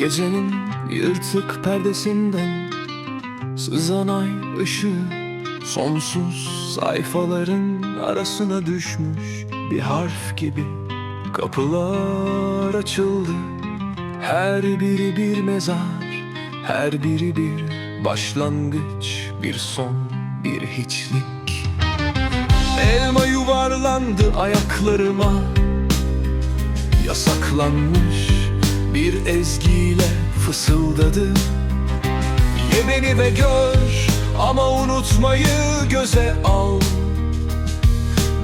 Gecenin yırtık perdesinden Sızan ay ışığı Sonsuz sayfaların arasına düşmüş Bir harf gibi Kapılar açıldı. Her biri bir mezar Her biri bir başlangıç Bir son, bir hiçlik. Elma yuvarlandı ayaklarıma Yasaklanmış bir ezgiyle fısıldadı. Ye beni ve gör ama unutmayı göze al.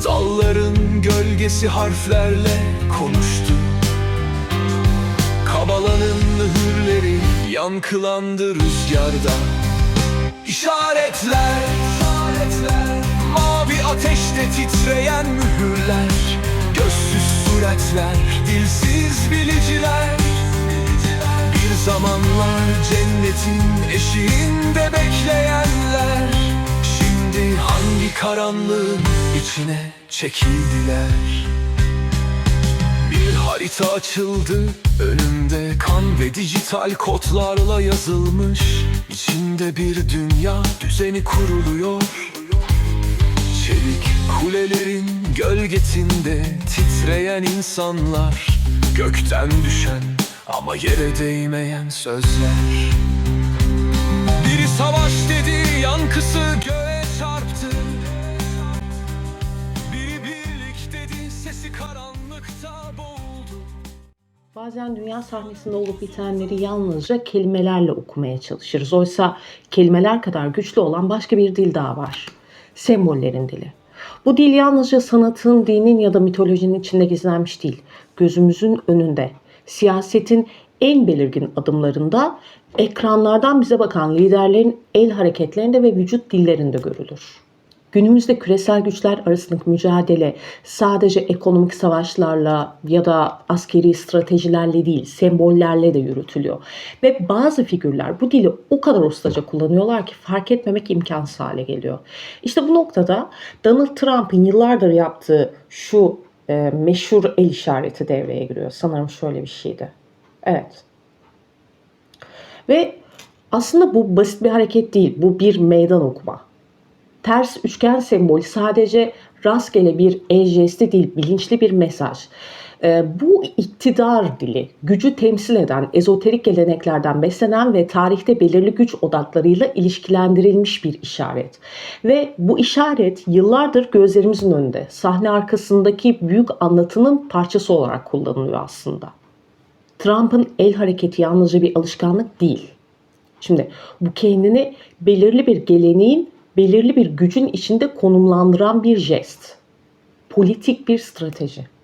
Dalların gölgesi harflerle konuştu. Kabalanın mühürleri yankılandı rüzgarda. İşaretler, işaretler. Mavi ateşte titreyen mühürler. Gözsüz suretler, dilsiz biliciler Bir zamanlar cennetin eşiğinde bekleyenler Şimdi hangi karanlığın içine çekildiler? Bir harita açıldı önümde kan ve dijital kodlarla yazılmış İçinde bir dünya düzeni kuruluyor. Çelik kulelerin gölgesinde titreyen insanlar Gökten düşen ama yere değmeyen sözler Biri savaş dedi yankısı göğe çarptı Biri birlik dedi sesi karanlıkta boğuldu Bazen dünya sahnesinde olup bitenleri yalnızca kelimelerle okumaya çalışırız. Oysa kelimeler kadar güçlü olan başka bir dil daha var. Sembollerin dili. Bu dil yalnızca sanatın, dinin ya da mitolojinin içinde gizlenmiş değil. Gözümüzün önünde. Siyasetin en belirgin adımlarında ekranlardan bize bakan liderlerin el hareketlerinde ve vücut dillerinde görülür. Günümüzde küresel güçler arasındaki mücadele sadece ekonomik savaşlarla ya da askeri stratejilerle değil, sembollerle de yürütülüyor. Ve bazı figürler bu dili o kadar ustaca kullanıyorlar ki fark etmemek imkansız hale geliyor. İşte bu noktada Donald Trump'ın yıllardır yaptığı şu e, meşhur el işareti devreye giriyor. Sanırım şöyle bir şeydi. Evet. Ve aslında bu basit bir hareket değil. Bu bir meydan okuma ters üçgen sembolü sadece rastgele bir e-jesti değil, bilinçli bir mesaj. Ee, bu iktidar dili, gücü temsil eden, ezoterik geleneklerden beslenen ve tarihte belirli güç odaklarıyla ilişkilendirilmiş bir işaret. Ve bu işaret yıllardır gözlerimizin önünde, sahne arkasındaki büyük anlatının parçası olarak kullanılıyor aslında. Trump'ın el hareketi yalnızca bir alışkanlık değil. Şimdi bu kendini belirli bir geleneğin belirli bir gücün içinde konumlandıran bir jest. Politik bir strateji.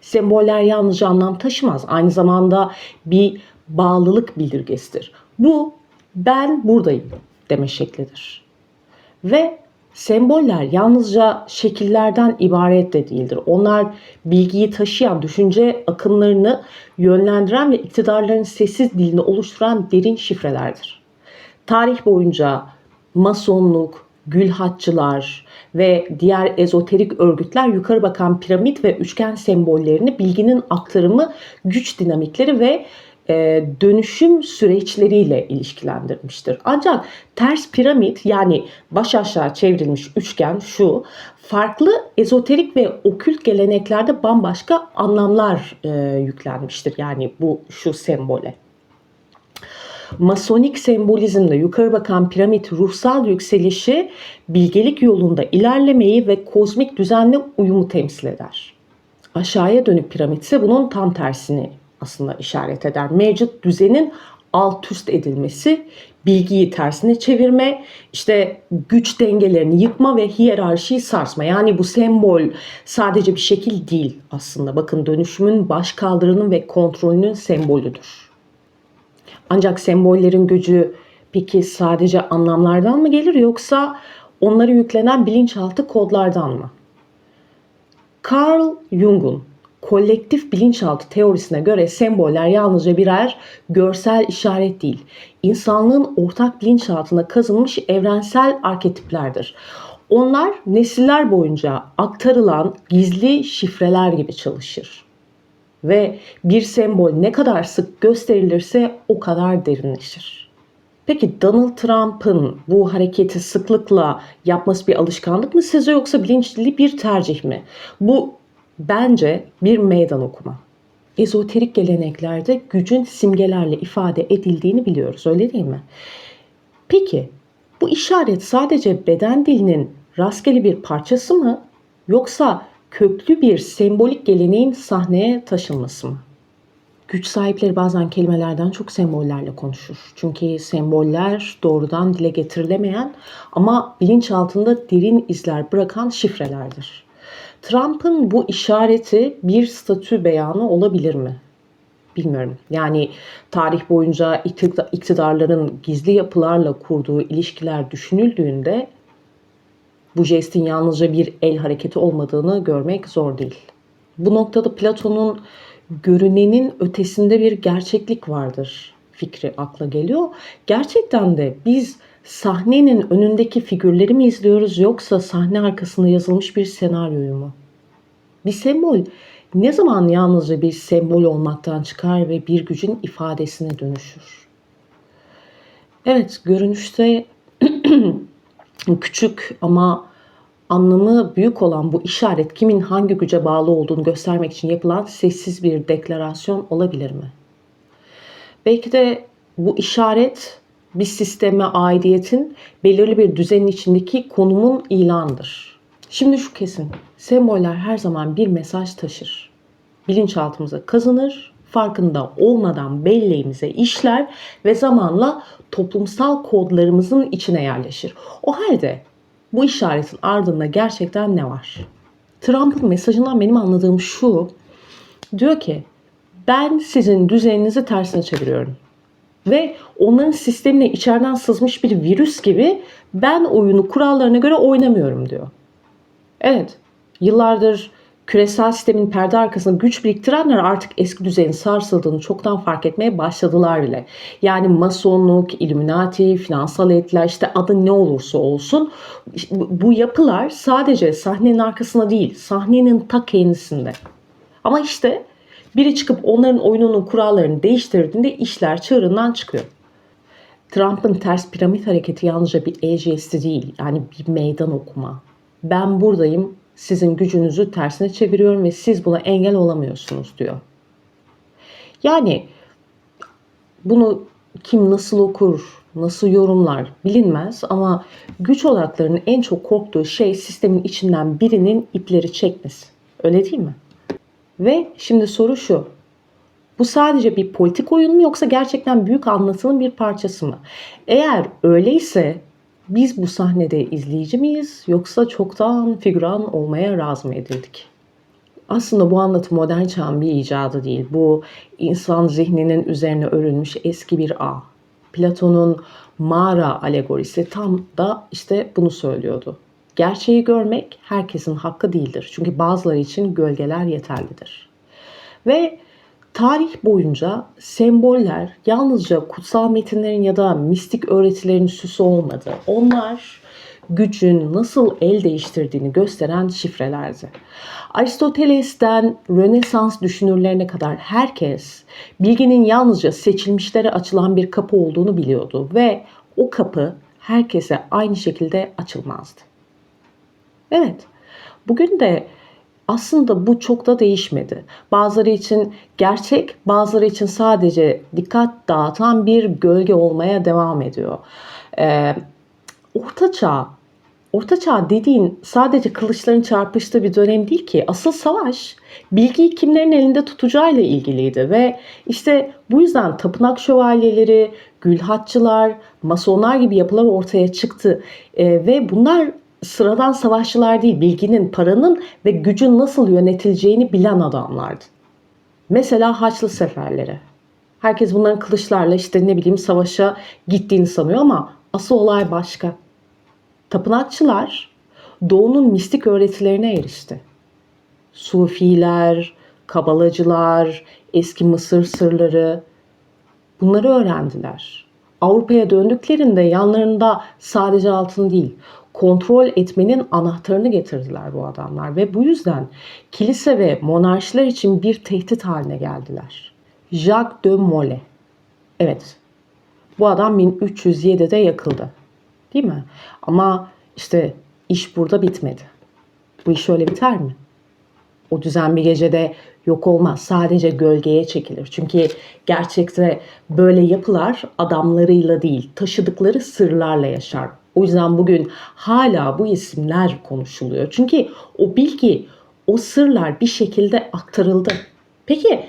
Semboller yalnızca anlam taşımaz. Aynı zamanda bir bağlılık bildirgesidir. Bu ben buradayım deme şeklidir. Ve semboller yalnızca şekillerden ibaret de değildir. Onlar bilgiyi taşıyan, düşünce akımlarını yönlendiren ve iktidarların sessiz dilini oluşturan derin şifrelerdir. Tarih boyunca masonluk, gülhatçılar ve diğer ezoterik örgütler yukarı bakan piramit ve üçgen sembollerini bilginin aktarımı, güç dinamikleri ve e, dönüşüm süreçleriyle ilişkilendirmiştir. Ancak ters piramit yani baş aşağı çevrilmiş üçgen şu farklı ezoterik ve okült geleneklerde bambaşka anlamlar e, yüklenmiştir. Yani bu şu sembole. Masonik sembolizmde yukarı bakan piramit ruhsal yükselişi, bilgelik yolunda ilerlemeyi ve kozmik düzenle uyumu temsil eder. Aşağıya dönük piramit ise bunun tam tersini aslında işaret eder. Mevcut düzenin alt üst edilmesi, bilgiyi tersine çevirme, işte güç dengelerini yıkma ve hiyerarşiyi sarsma. Yani bu sembol sadece bir şekil değil aslında. Bakın dönüşümün baş kaldırının ve kontrolünün sembolüdür. Ancak sembollerin gücü peki sadece anlamlardan mı gelir yoksa onlara yüklenen bilinçaltı kodlardan mı? Carl Jung'un kolektif bilinçaltı teorisine göre semboller yalnızca birer görsel işaret değil, insanlığın ortak bilinçaltına kazınmış evrensel arketiplerdir. Onlar nesiller boyunca aktarılan gizli şifreler gibi çalışır. Ve bir sembol ne kadar sık gösterilirse o kadar derinleşir. Peki Donald Trump'ın bu hareketi sıklıkla yapması bir alışkanlık mı sizce yoksa bilinçli bir tercih mi? Bu bence bir meydan okuma. Ezoterik geleneklerde gücün simgelerle ifade edildiğini biliyoruz öyle değil mi? Peki bu işaret sadece beden dilinin rastgele bir parçası mı yoksa köklü bir sembolik geleneğin sahneye taşınması mı? Güç sahipleri bazen kelimelerden çok sembollerle konuşur. Çünkü semboller doğrudan dile getirilemeyen ama bilinçaltında derin izler bırakan şifrelerdir. Trump'ın bu işareti bir statü beyanı olabilir mi? Bilmiyorum. Yani tarih boyunca iktida- iktidarların gizli yapılarla kurduğu ilişkiler düşünüldüğünde bu jestin yalnızca bir el hareketi olmadığını görmek zor değil. Bu noktada Platon'un görünenin ötesinde bir gerçeklik vardır fikri akla geliyor. Gerçekten de biz sahnenin önündeki figürleri mi izliyoruz yoksa sahne arkasında yazılmış bir senaryoyu mu? Bir sembol ne zaman yalnızca bir sembol olmaktan çıkar ve bir gücün ifadesine dönüşür? Evet, görünüşte küçük ama anlamı büyük olan bu işaret kimin hangi güce bağlı olduğunu göstermek için yapılan sessiz bir deklarasyon olabilir mi? Belki de bu işaret bir sisteme aidiyetin belirli bir düzenin içindeki konumun ilanıdır. Şimdi şu kesin. Semboller her zaman bir mesaj taşır. Bilinçaltımıza kazanır, farkında olmadan belleğimize işler ve zamanla toplumsal kodlarımızın içine yerleşir. O halde bu işaretin ardında gerçekten ne var? Trump'ın mesajından benim anladığım şu. Diyor ki ben sizin düzeninizi tersine çeviriyorum. Ve onların sistemine içeriden sızmış bir virüs gibi ben oyunu kurallarına göre oynamıyorum diyor. Evet, yıllardır küresel sistemin perde arkasında güç biriktirenler artık eski düzenin sarsıldığını çoktan fark etmeye başladılar bile. Yani masonluk, illuminati, finansal elitler işte adı ne olursa olsun bu yapılar sadece sahnenin arkasında değil, sahnenin ta kendisinde. Ama işte biri çıkıp onların oyununun kurallarını değiştirdiğinde işler çığırından çıkıyor. Trump'ın ters piramit hareketi yalnızca bir el jesti değil, yani bir meydan okuma. Ben buradayım, sizin gücünüzü tersine çeviriyorum ve siz buna engel olamıyorsunuz diyor. Yani bunu kim nasıl okur, nasıl yorumlar bilinmez ama güç odaklarının en çok korktuğu şey sistemin içinden birinin ipleri çekmesi. Öyle değil mi? Ve şimdi soru şu. Bu sadece bir politik oyun mu yoksa gerçekten büyük anlatının bir parçası mı? Eğer öyleyse biz bu sahnede izleyici miyiz yoksa çoktan figüran olmaya razı mı edildik? Aslında bu anlatı modern çağın bir icadı değil. Bu insan zihninin üzerine örülmüş eski bir ağ. Platon'un mağara alegorisi tam da işte bunu söylüyordu. Gerçeği görmek herkesin hakkı değildir. Çünkü bazıları için gölgeler yeterlidir. Ve tarih boyunca semboller yalnızca kutsal metinlerin ya da mistik öğretilerin süsü olmadı. Onlar gücün nasıl el değiştirdiğini gösteren şifrelerdi. Aristoteles'ten Rönesans düşünürlerine kadar herkes bilginin yalnızca seçilmişlere açılan bir kapı olduğunu biliyordu ve o kapı herkese aynı şekilde açılmazdı. Evet, bugün de aslında bu çok da değişmedi. Bazıları için gerçek, bazıları için sadece dikkat dağıtan bir gölge olmaya devam ediyor. Ee, Orta Çağ, Orta Çağ dediğin sadece kılıçların çarpıştığı bir dönem değil ki. Asıl savaş bilgiyi kimlerin elinde tutacağıyla ilgiliydi ve işte bu yüzden tapınak şövalyeleri, gülhatçılar, masonlar gibi yapılar ortaya çıktı. Ee, ve bunlar sıradan savaşçılar değil, bilginin, paranın ve gücün nasıl yönetileceğini bilen adamlardı. Mesela Haçlı seferleri. Herkes bunların kılıçlarla işte ne bileyim savaşa gittiğini sanıyor ama asıl olay başka. Tapınakçılar doğunun mistik öğretilerine erişti. Sufiler, kabalacılar, eski Mısır sırları bunları öğrendiler. Avrupa'ya döndüklerinde yanlarında sadece altın değil, kontrol etmenin anahtarını getirdiler bu adamlar ve bu yüzden kilise ve monarşiler için bir tehdit haline geldiler. Jacques de Molay. Evet. Bu adam 1307'de yakıldı. Değil mi? Ama işte iş burada bitmedi. Bu iş öyle biter mi? O düzen bir gecede yok olmaz. Sadece gölgeye çekilir. Çünkü gerçekte böyle yapılar adamlarıyla değil, taşıdıkları sırlarla yaşar. O yüzden bugün hala bu isimler konuşuluyor. Çünkü o bilgi, o sırlar bir şekilde aktarıldı. Peki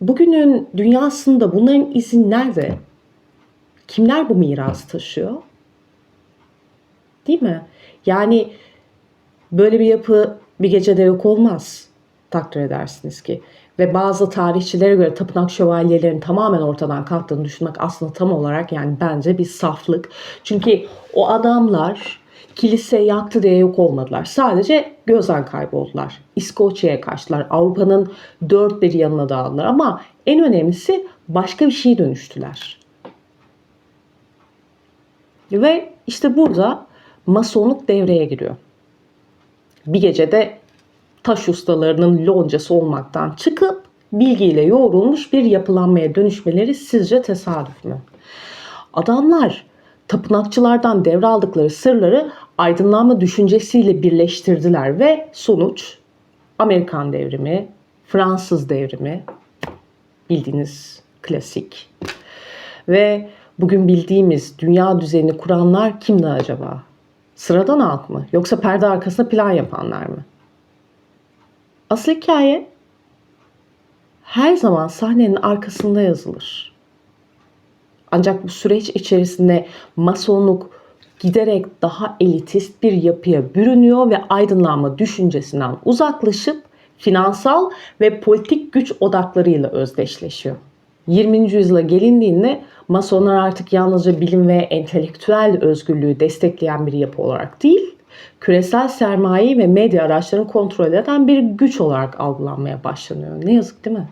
bugünün dünyasında bunların izi nerede? Kimler bu mirası taşıyor? Değil mi? Yani böyle bir yapı bir gecede yok olmaz. Takdir edersiniz ki. Ve bazı tarihçilere göre tapınak şövalyelerinin tamamen ortadan kalktığını düşünmek aslında tam olarak yani bence bir saflık. Çünkü o adamlar kilise yaktı diye yok olmadılar. Sadece gözden kayboldular. İskoçya'ya kaçtılar. Avrupa'nın dört bir yanına dağıldılar. Ama en önemlisi başka bir şeye dönüştüler. Ve işte burada masonluk devreye giriyor. Bir gecede taş ustalarının loncası olmaktan çıkıp bilgiyle yoğrulmuş bir yapılanmaya dönüşmeleri sizce tesadüf mü? Adamlar tapınakçılardan devraldıkları sırları aydınlanma düşüncesiyle birleştirdiler ve sonuç Amerikan devrimi, Fransız devrimi bildiğiniz klasik. Ve bugün bildiğimiz dünya düzenini kuranlar kimdi acaba? Sıradan halk mı? Yoksa perde arkasında plan yapanlar mı? Asıl hikaye her zaman sahnenin arkasında yazılır. Ancak bu süreç içerisinde masonluk giderek daha elitist bir yapıya bürünüyor ve aydınlanma düşüncesinden uzaklaşıp finansal ve politik güç odaklarıyla özdeşleşiyor. 20. yüzyıla gelindiğinde masonlar artık yalnızca bilim ve entelektüel özgürlüğü destekleyen bir yapı olarak değil, küresel sermayeyi ve medya araçlarını kontrol eden bir güç olarak algılanmaya başlanıyor. Ne yazık değil mi?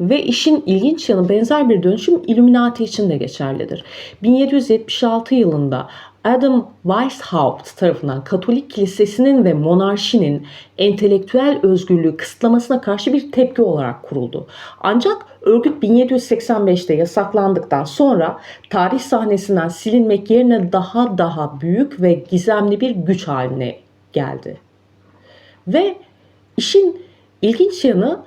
Ve işin ilginç yanı benzer bir dönüşüm Illuminati için de geçerlidir. 1776 yılında Adam Weishaupt tarafından Katolik Kilisesi'nin ve monarşinin entelektüel özgürlüğü kısıtlamasına karşı bir tepki olarak kuruldu. Ancak örgüt 1785'te yasaklandıktan sonra tarih sahnesinden silinmek yerine daha daha büyük ve gizemli bir güç haline geldi. Ve işin ilginç yanı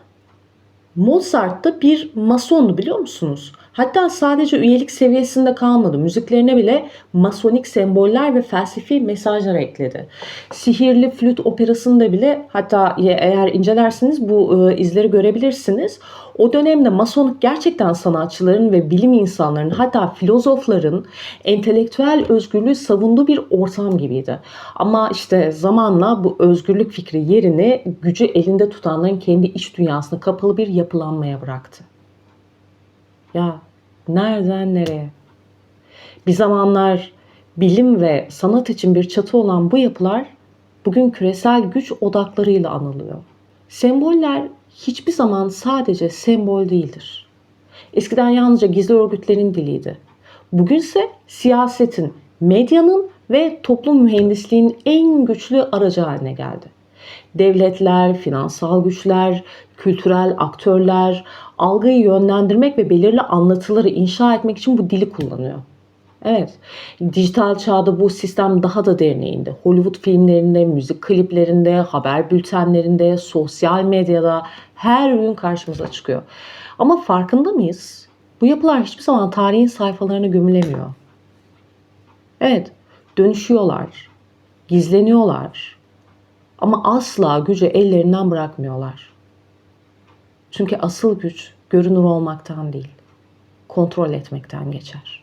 Mozart da bir masondu biliyor musunuz? Hatta sadece üyelik seviyesinde kalmadı. Müziklerine bile masonik semboller ve felsefi mesajlar ekledi. Sihirli Flüt operasında bile hatta eğer incelerseniz bu e, izleri görebilirsiniz. O dönemde masonluk gerçekten sanatçıların ve bilim insanlarının hatta filozofların entelektüel özgürlüğü savunduğu bir ortam gibiydi. Ama işte zamanla bu özgürlük fikri yerini gücü elinde tutanların kendi iç dünyasına kapalı bir yapılanmaya bıraktı. Ya nereden nereye? Bir zamanlar bilim ve sanat için bir çatı olan bu yapılar bugün küresel güç odaklarıyla anılıyor. Semboller hiçbir zaman sadece sembol değildir. Eskiden yalnızca gizli örgütlerin diliydi. Bugünse siyasetin, medyanın ve toplum mühendisliğinin en güçlü aracı haline geldi. Devletler, finansal güçler, kültürel aktörler algıyı yönlendirmek ve belirli anlatıları inşa etmek için bu dili kullanıyor. Evet, dijital çağda bu sistem daha da derine indi. Hollywood filmlerinde, müzik kliplerinde, haber bültenlerinde, sosyal medyada her gün karşımıza çıkıyor. Ama farkında mıyız? Bu yapılar hiçbir zaman tarihin sayfalarına gömülemiyor. Evet, dönüşüyorlar, gizleniyorlar. Ama asla gücü ellerinden bırakmıyorlar. Çünkü asıl güç görünür olmaktan değil, kontrol etmekten geçer.